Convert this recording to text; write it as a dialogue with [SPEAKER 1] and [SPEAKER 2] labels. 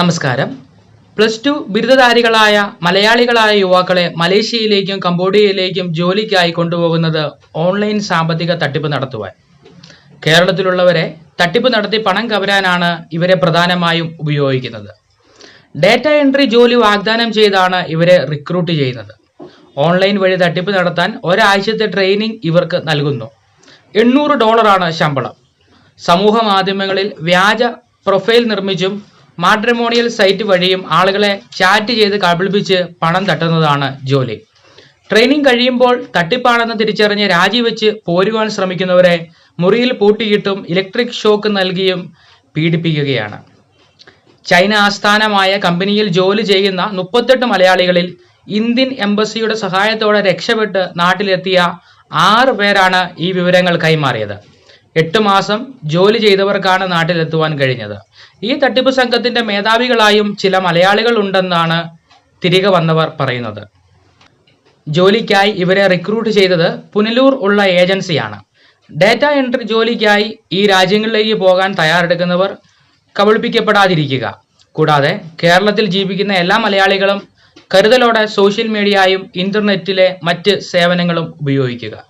[SPEAKER 1] നമസ്കാരം. Plus two ബിരുദധാരികളായ മലയാളികളായ യുവാക്കളെ മലേഷ്യയിലേക്കും കംബോഡിയയിലേക്കും ജോലിക്കായി കൊണ്ടുപോകുന്നത് ഓൺലൈൻ സാമ്പത്തിക തട്ടിപ്പ് നടത്തുവാൻ. കേരളത്തിലുള്ളവരെ തട്ടിപ്പ് നടത്തി പണം കവരാനാണ് ഇവരെ പ്രധാനമായും ഉപയോഗിക്കുന്നത്. ഡേറ്റ എൻട്രി ജോലി വാഗ്ദാനം ചെയ്താണ് ഇവരെ റിക്രൂട്ട് ചെയ്യുന്നത്. ഓൺലൈൻ വഴി തട്ടിപ്പ് നടത്താൻ ഒരാഴ്ചത്തെ ട്രെയിനിങ് ഇവർക്ക് നൽകുന്നു. എണ്ണൂറ് ഡോളറാണ് ശമ്പളം. സമൂഹ മാധ്യമങ്ങളിൽ വ്യാജ പ്രൊഫൈൽ നിർമ്മിച്ചും മാട്രിമോണിയൽ സൈറ്റ് വഴിയും ആളുകളെ ചാറ്റ് ചെയ്ത് കബളിപ്പിച്ച് പണം തട്ടുന്നതാണ് ജോലി. ട്രെയിനിങ് കഴിയുമ്പോൾ തട്ടിപ്പാണെന്ന് തിരിച്ചറിഞ്ഞ് രാജിവെച്ച് പോരുവാൻ ശ്രമിക്കുന്നവരെ മുറിയിൽ പൂട്ടിയിട്ടും ഇലക്ട്രിക് ഷോക്ക് നൽകിയും പീഡിപ്പിക്കുകയാണ്. ചൈന ആസ്ഥാനമായ കമ്പനിയിൽ ജോലി ചെയ്യുന്ന മുപ്പത്തെട്ട് മലയാളികളിൽ ഇന്ത്യൻ എംബസിയുടെ സഹായത്തോടെ രക്ഷപ്പെട്ട് നാട്ടിലെത്തിയ ആറ് പേരാണ് ഈ വിവരങ്ങൾ കൈമാറിയത്. എട്ട് മാസം ജോലി ചെയ്തവർക്കാണ് നാട്ടിലെത്തുവാൻ കഴിഞ്ഞത്. ഈ തട്ടിപ്പ് സംഘത്തിന്റെ മേധാവികളായും ചില മലയാളികൾ ഉണ്ടെന്നാണ് തിരികെ വന്നവർ പറയുന്നത്. ജോലിക്കായി ഇവരെ റിക്രൂട്ട് ചെയ്തത് പുനലൂർ ഉള്ള ഏജൻസിയാണ്. ഡാറ്റ എൻട്രി ജോലിക്കായി ഈ രാജ്യങ്ങളിലേക്ക് പോകാൻ തയ്യാറെടുക്കുന്നവർ കബളിപ്പിക്കപ്പെടാതിരിക്കുക. കൂടാതെ കേരളത്തിൽ ജീവിക്കുന്ന എല്ലാ മലയാളികളും കരുതലോടെ സോഷ്യൽ മീഡിയയും ഇന്റർനെറ്റിലെ മറ്റ് സേവനങ്ങളും ഉപയോഗിക്കുക.